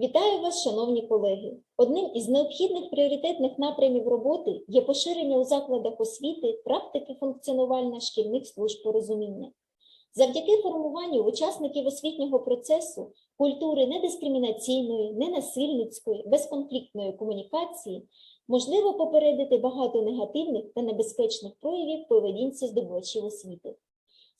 Вітаю вас, шановні колеги! Одним із необхідних пріоритетних напрямів роботи є поширення у закладах освіти практики функціонування шкільних служб порозуміння. Завдяки формуванню учасників освітнього процесу культури недискримінаційної, ненасильницької, безконфліктної комунікації можливо попередити багато негативних та небезпечних проявів поведінці здобувачів освіти.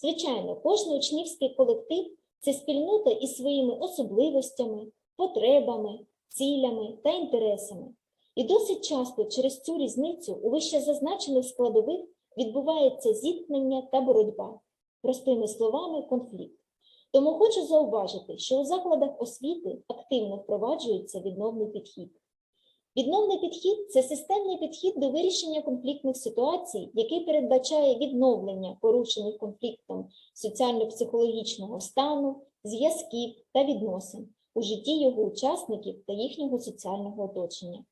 Звичайно, кожний учнівський колектив це спільнота із своїми особливостями, потребами, цілями та інтересами. І досить часто через цю різницю у вище зазначених складових відбувається зіткнення та боротьба, простими словами, конфлікт. Тому хочу зауважити, що у закладах освіти активно впроваджується відновний підхід. Відновний підхід це системний підхід до вирішення конфліктних ситуацій, який передбачає відновлення порушених конфліктом соціально-психологічного стану, зв'язків та відносин у житті його учасників та їхнього соціального оточення.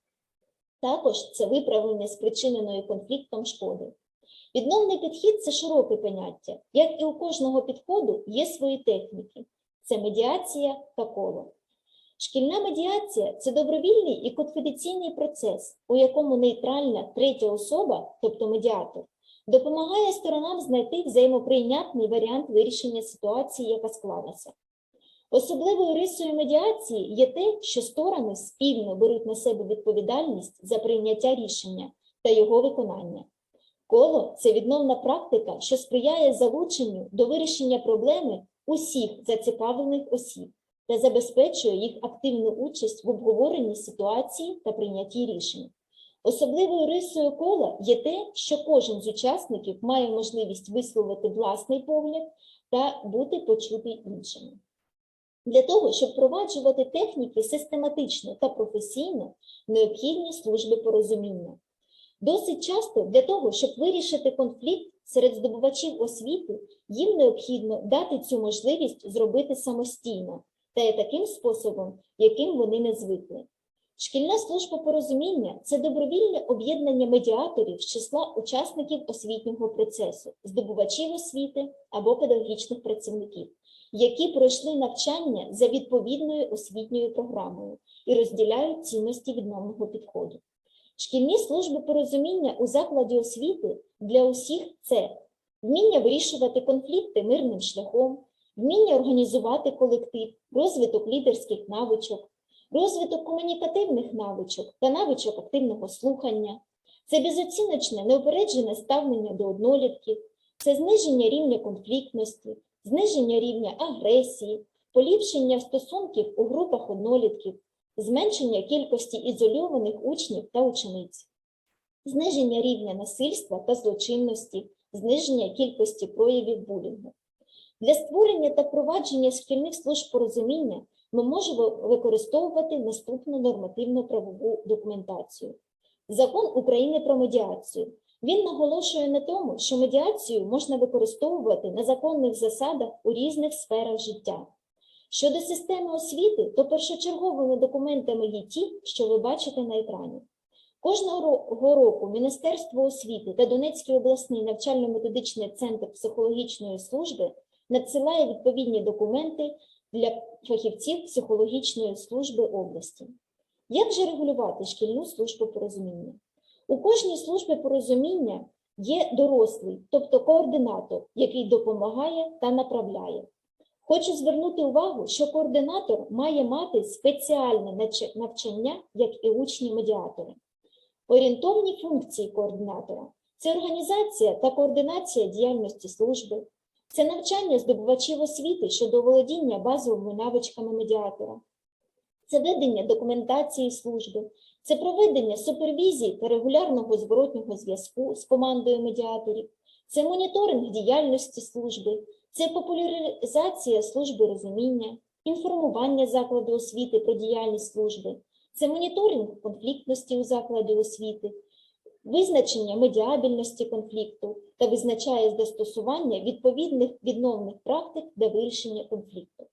Також це виправлення спричиненої конфліктом шкоди. Відновний підхід це широке поняття. Як і у кожного підходу є свої техніки: це медіація та коло. Шкільна медіація це добровільний і конфіденційний процес, у якому нейтральна третя особа, тобто медіатор, допомагає сторонам знайти взаємоприйнятний варіант вирішення ситуації, яка склалася. Особливою рисою медіації є те, що сторони спільно беруть на себе відповідальність за прийняття рішення та його виконання. Коло це відновна практика, що сприяє залученню до вирішення проблеми усіх зацікавлених осіб та забезпечує їх активну участь в обговоренні ситуації та прийнятті рішень. Особливою рисою кола є те, що кожен з учасників має можливість висловити власний погляд та бути почутий іншими. Для того, щоб впроваджувати техніки систематично та професійно, необхідні служби порозуміння. Досить часто для того, щоб вирішити конфлікт серед здобувачів освіти, їм необхідно дати цю можливість зробити самостійно та таким способом, яким вони не звикли. Шкільна служба порозуміння це добровільне об'єднання медіаторів з числа учасників освітнього процесу, здобувачів освіти або педагогічних працівників, які пройшли навчання за відповідною освітньою програмою і розділяють цінності відновного підходу. Шкільні служби порозуміння у закладі освіти для усіх це вміння вирішувати конфлікти мирним шляхом, вміння організувати колектив, розвиток лідерських навичок, розвиток комунікативних навичок та навичок активного слухання, це безоціночне неупереджене ставлення до однолітків, це зниження рівня конфліктності, зниження рівня агресії, поліпшення стосунків у групах однолітків, зменшення кількості ізольованих учнів та учениць, зниження рівня насильства та злочинності, зниження кількості проявів булінгу. Для створення та впровадження шкільних служб порозуміння ми можемо використовувати наступну нормативно-правову документацію. Закон України про медіацію. Він наголошує на тому, що медіацію можна використовувати на законних засадах у різних сферах життя. Щодо системи освіти, то першочерговими документами є ті, що ви бачите на екрані. Кожного року Міністерство освіти та Донецький обласний навчально-методичний центр психологічної служби надсилає відповідні документи для фахівців психологічної служби області. Як же регулювати шкільну службу порозуміння? У кожній службі порозуміння є дорослий, тобто координатор, який допомагає та направляє. Хочу звернути увагу, що координатор має мати спеціальне навчання, як і учні-медіатори. Орієнтовні функції координатора це організація та координація діяльності служби, це навчання здобувачів освіти щодо володіння базовими навичками медіатора, це ведення документації служби, це проведення супервізії та регулярного зворотнього зв'язку з командою медіаторів, це моніторинг діяльності служби, це популяризація служби розуміння, інформування закладу освіти про діяльність служби, це моніторинг конфліктності у закладі освіти, визначення медіабельності конфлікту та визначає застосування відповідних відновних практик для вирішення конфлікту.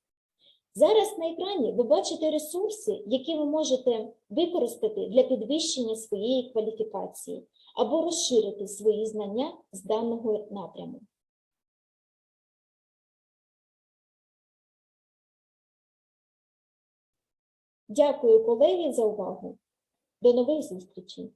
Зараз на екрані ви бачите ресурси, які ви можете використати для підвищення своєї кваліфікації або розширити свої знання з даного напряму. Дякую, колеги, за увагу. До нових зустрічей.